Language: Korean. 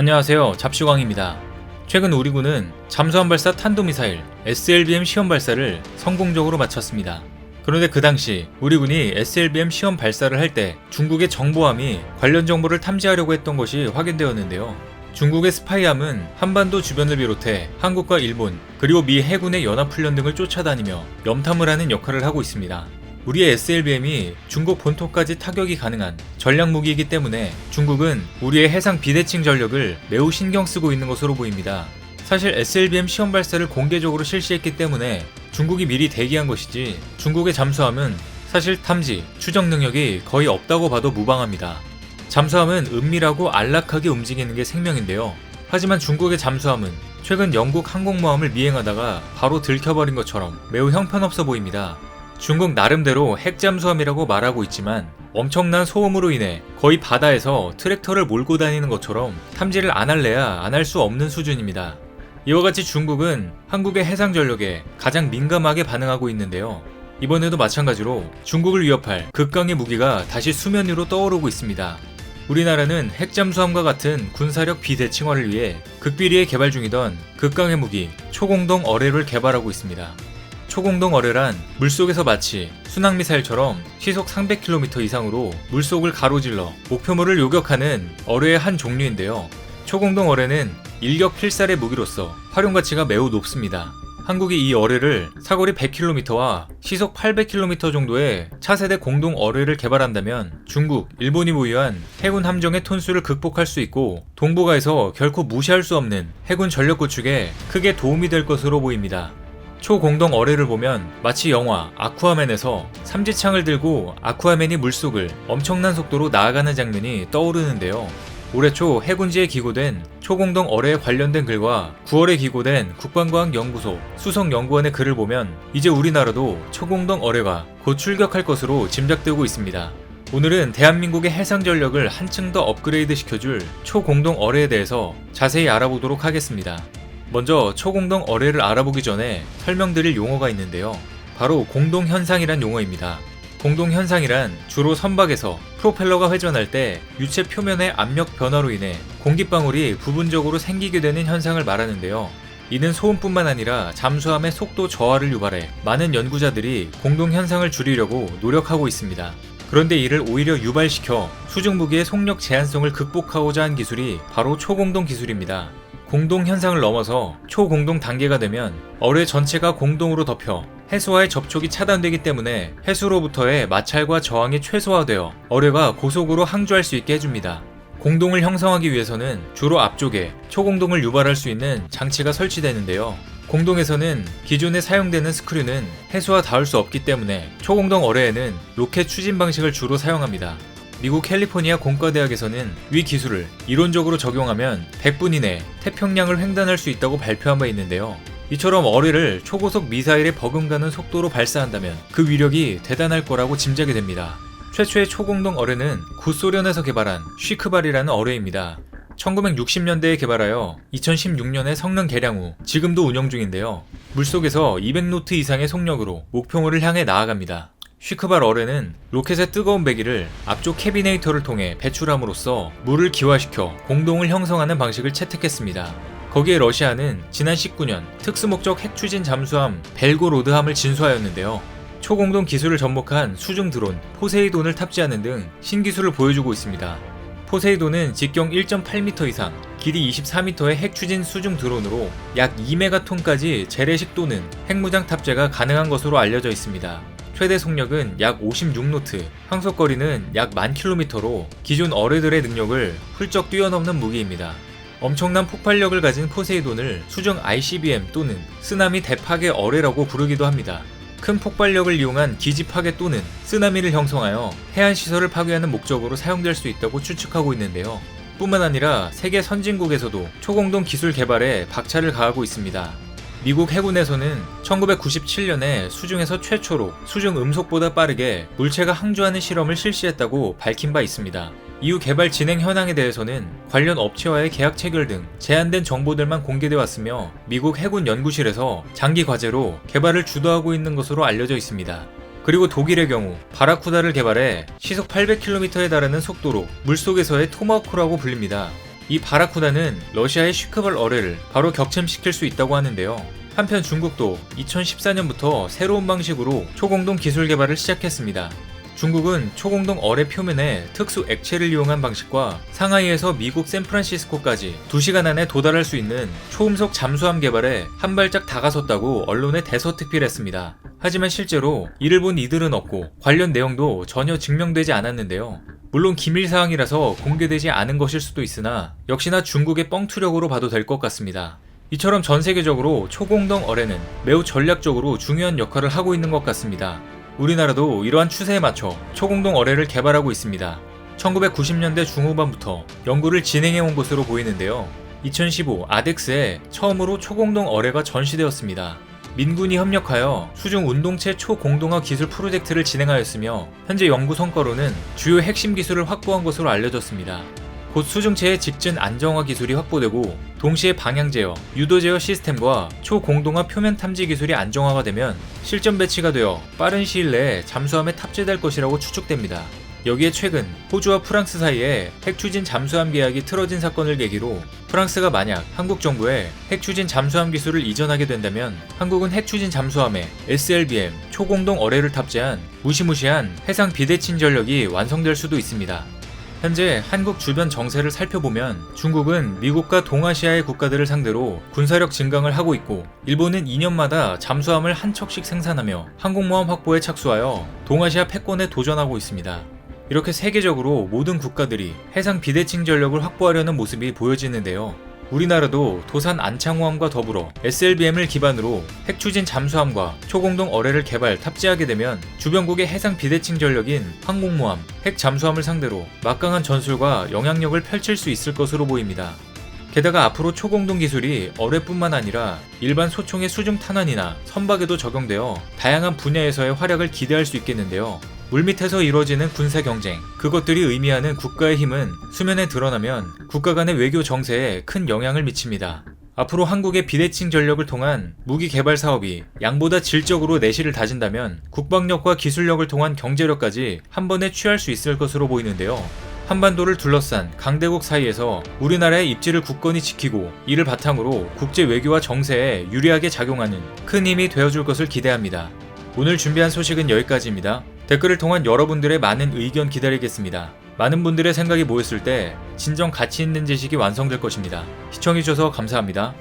안녕하세요. 잡시광입니다. 최근 우리 군은 잠수함 발사 탄도미사일 SLBM 시험 발사를 성공적으로 마쳤습니다. 그런데 그 당시 우리 군이 SLBM 시험 발사를 할 때 중국의 정보함이 관련 정보를 탐지하려고 했던 것이 확인되었는데요. 중국의 스파이함은 한반도 주변을 비롯해 한국과 일본 그리고 미 해군의 연합훈련 등을 쫓아다니며 염탐을 하는 역할을 하고 있습니다. 우리의 SLBM이 중국 본토까지 타격이 가능한 전략 무기이기 때문에 중국은 우리의 해상 비대칭 전력을 매우 신경 쓰고 있는 것으로 보입니다. 사실 SLBM 시험 발사를 공개적으로 실시했기 때문에 중국이 미리 대기한 것이지 중국의 잠수함은 사실 탐지, 추적 능력이 거의 없다고 봐도 무방합니다. 잠수함은 은밀하고 안락하게 움직이는 게 생명인데요. 하지만 중국의 잠수함은 최근 영국 항공모함을 미행하다가 바로 들켜버린 것처럼 매우 형편없어 보입니다. 중국 나름대로 핵잠수함이라고 말하고 있지만 엄청난 소음으로 인해 거의 바다에서 트랙터를 몰고 다니는 것처럼 탐지를 안 할래야 안 할 수 없는 수준입니다. 이와 같이 중국은 한국의 해상 전력에 가장 민감하게 반응하고 있는데요. 이번에도 마찬가지로 중국을 위협할 극강의 무기가 다시 수면 위로 떠오르고 있습니다. 우리나라는 핵잠수함과 같은 군사력 비대칭화를 위해 극비리에 개발 중이던 극강의 무기 초공동 어뢰를 개발하고 있습니다. 초공동 어뢰란 물속에서 마치 순항미사일처럼 시속 300km 이상으로 물속을 가로질러 목표물을 요격하는 어뢰의 한 종류인데요. 초공동 어뢰는 일격 필살의 무기로서 활용 가치가 매우 높습니다. 한국이 이 어뢰를 사거리 100km와 시속 800km 정도의 차세대 공동 어뢰를 개발한다면 중국, 일본이 보유한 해군 함정의 톤수를 극복할 수 있고 동북아에서 결코 무시할 수 없는 해군 전력 구축에 크게 도움이 될 것으로 보입니다. 초공동 어뢰를 보면 마치 영화 아쿠아맨에서 삼지창을 들고 아쿠아맨이 물속을 엄청난 속도로 나아가는 장면이 떠오르는데요. 올해 초 해군지에 기고된 초공동 어뢰에 관련된 글과 9월에 기고된 국방과학연구소 수석연구원의 글을 보면 이제 우리나라도 초공동 어뢰가 곧 출격할 것으로 짐작되고 있습니다. 오늘은 대한민국의 해상 전력을 한층 더 업그레이드 시켜줄 초공동 어뢰에 대해서 자세히 알아보도록 하겠습니다. 먼저 초공동 어뢰를 알아보기 전에 설명드릴 용어가 있는데요. 바로 공동현상이란 용어입니다. 공동현상이란 주로 선박에서 프로펠러가 회전할 때 유체 표면의 압력 변화로 인해 공기방울이 부분적으로 생기게 되는 현상을 말하는데요. 이는 소음뿐만 아니라 잠수함의 속도 저하를 유발해 많은 연구자들이 공동현상을 줄이려고 노력하고 있습니다. 그런데 이를 오히려 유발시켜 수중무기의 속력 제한성을 극복하고자 한 기술이 바로 초공동 기술입니다. 공동 현상을 넘어서 초공동 단계가 되면 어뢰 전체가 공동으로 덮여 해수와의 접촉이 차단되기 때문에 해수로부터의 마찰과 저항이 최소화되어 어뢰가 고속으로 항주할 수 있게 해줍니다. 공동을 형성하기 위해서는 주로 앞쪽에 초공동을 유발할 수 있는 장치가 설치되는데요. 공동에서는 기존에 사용되는 스크류는 해수와 닿을 수 없기 때문에 초공동 어뢰에는 로켓 추진 방식을 주로 사용합니다. 미국 캘리포니아 공과대학에서는 위 기술을 이론적으로 적용하면 100분 이내 태평양을 횡단할 수 있다고 발표한 바 있는데요. 이처럼 어뢰를 초고속 미사일에 버금가는 속도로 발사한다면 그 위력이 대단할 거라고 짐작이 됩니다. 최초의 초공동 어뢰는 구소련에서 개발한 쉬크발이라는 어뢰입니다. 1960년대에 개발하여 2016년에 성능 개량 후 지금도 운영 중인데요. 물속에서 200노트 이상의 속력으로 목표물을 향해 나아갑니다. 쉬크발 어뢰는 로켓의 뜨거운 배기를 앞쪽 캐비네이터를 통해 배출함으로써 물을 기화시켜 공동을 형성하는 방식을 채택했습니다. 거기에 러시아는 지난 19년 특수목적 핵추진 잠수함 벨고로드함을 진수하였는데요. 초공동 기술을 접목한 수중 드론 포세이돈을 탑재하는 등 신기술을 보여주고 있습니다. 포세이돈은 직경 1.8m 이상, 길이 24m의 핵추진 수중 드론으로 약 2메가톤까지 재래식 또는 핵무장 탑재가 가능한 것으로 알려져 있습니다. 최대 속력은 약 56노트, 항속거리는 약 1000km로 기존 어뢰들의 능력을 훌쩍 뛰어넘는 무기입니다. 엄청난 폭발력을 가진 포세이돈을 수중 ICBM 또는 쓰나미 대파괴 어뢰라고 부르기도 합니다. 큰 폭발력을 이용한 기지 파괴 또는 쓰나미를 형성하여 해안 시설을 파괴하는 목적으로 사용될 수 있다고 추측하고 있는데요. 뿐만 아니라 세계 선진국에서도 초공동 기술 개발에 박차를 가하고 있습니다. 미국 해군에서는 1997년에 수중에서 최초로 수중 음속보다 빠르게 물체가 항주하는 실험을 실시했다고 밝힌 바 있습니다. 이후 개발 진행 현황에 대해서는 관련 업체와의 계약 체결 등 제한된 정보들만 공개돼 왔으며 미국 해군 연구실에서 장기 과제로 개발을 주도하고 있는 것으로 알려져 있습니다. 그리고 독일의 경우 바라쿠다를 개발해 시속 800km에 달하는 속도로 물속에서의 토마호크라고 불립니다. 이 바라쿠다는 러시아의 슈크발 어뢰를 바로 격침시킬 수 있다고 하는데요. 한편 중국도 2014년부터 새로운 방식으로 초공동 기술 개발을 시작했습니다. 중국은 초공동 어뢰 표면에 특수 액체를 이용한 방식과 상하이에서 미국 샌프란시스코까지 2시간 안에 도달할 수 있는 초음속 잠수함 개발에 한 발짝 다가섰다고 언론에 대서특필했습니다. 하지만 실제로 이를 본 이들은 없고 관련 내용도 전혀 증명되지 않았는데요. 물론 기밀 사항이라서 공개되지 않은 것일 수도 있으나 역시나 중국의 뻥투력으로 봐도 될 것 같습니다. 이처럼 전 세계적으로 초공동 어뢰는 매우 전략적으로 중요한 역할을 하고 있는 것 같습니다. 우리나라도 이러한 추세에 맞춰 초공동 어뢰를 개발하고 있습니다. 1990년대 중후반부터 연구를 진행해 온 것으로 보이는데요. 2015 아덱스에 처음으로 초공동 어뢰가 전시되었습니다. 민군이 협력하여 수중 운동체 초공동화 기술 프로젝트를 진행하였으며 현재 연구 성과로는 주요 핵심 기술을 확보한 것으로 알려졌습니다. 곧 수중체의 직전 안정화 기술이 확보되고 동시에 방향 제어, 유도 제어 시스템과 초공동화 표면 탐지 기술이 안정화가 되면 실전 배치가 되어 빠른 시일 내에 잠수함에 탑재될 것이라고 추측됩니다. 여기에 최근 호주와 프랑스 사이에 핵 추진 잠수함 계약이 틀어진 사건을 계기로 프랑스가 만약 한국 정부에 핵 추진 잠수함 기술을 이전하게 된다면 한국은 핵 추진 잠수함에 SLBM 초공동 어뢰를 탑재한 무시무시한 해상 비대칭 전력이 완성될 수도 있습니다. 현재 한국 주변 정세를 살펴보면 중국은 미국과 동아시아의 국가들을 상대로 군사력 증강을 하고 있고 일본은 2년마다 잠수함을 한 척씩 생산하며 항공모함 확보에 착수하여 동아시아 패권에 도전하고 있습니다. 이렇게 세계적으로 모든 국가들이 해상 비대칭 전력을 확보하려는 모습이 보여지는데요. 우리나라도 도산 안창호함과 더불어 SLBM을 기반으로 핵추진 잠수함과 초공동 어뢰를 개발 탑재하게 되면 주변국의 해상 비대칭 전력인 항공모함, 핵 잠수함을 상대로 막강한 전술과 영향력을 펼칠 수 있을 것으로 보입니다. 게다가 앞으로 초공동 기술이 어뢰뿐만 아니라 일반 소총의 수중 탄환이나 선박에도 적용되어 다양한 분야에서의 활약을 기대할 수 있겠는데요. 물밑에서 이루어지는 군사 경쟁, 그것들이 의미하는 국가의 힘은 수면에 드러나면 국가 간의 외교 정세에 큰 영향을 미칩니다. 앞으로 한국의 비대칭 전력을 통한 무기 개발 사업이 양보다 질적으로 내실을 다진다면 국방력과 기술력을 통한 경제력까지 한 번에 취할 수 있을 것으로 보이는데요. 한반도를 둘러싼 강대국 사이에서 우리나라의 입지를 굳건히 지키고 이를 바탕으로 국제 외교와 정세에 유리하게 작용하는 큰 힘이 되어줄 것을 기대합니다. 오늘 준비한 소식은 여기까지입니다. 댓글을 통한 여러분들의 많은 의견 기다리겠습니다. 많은 분들의 생각이 모였을 때 진정 가치 있는 지식이 완성될 것입니다. 시청해주셔서 감사합니다.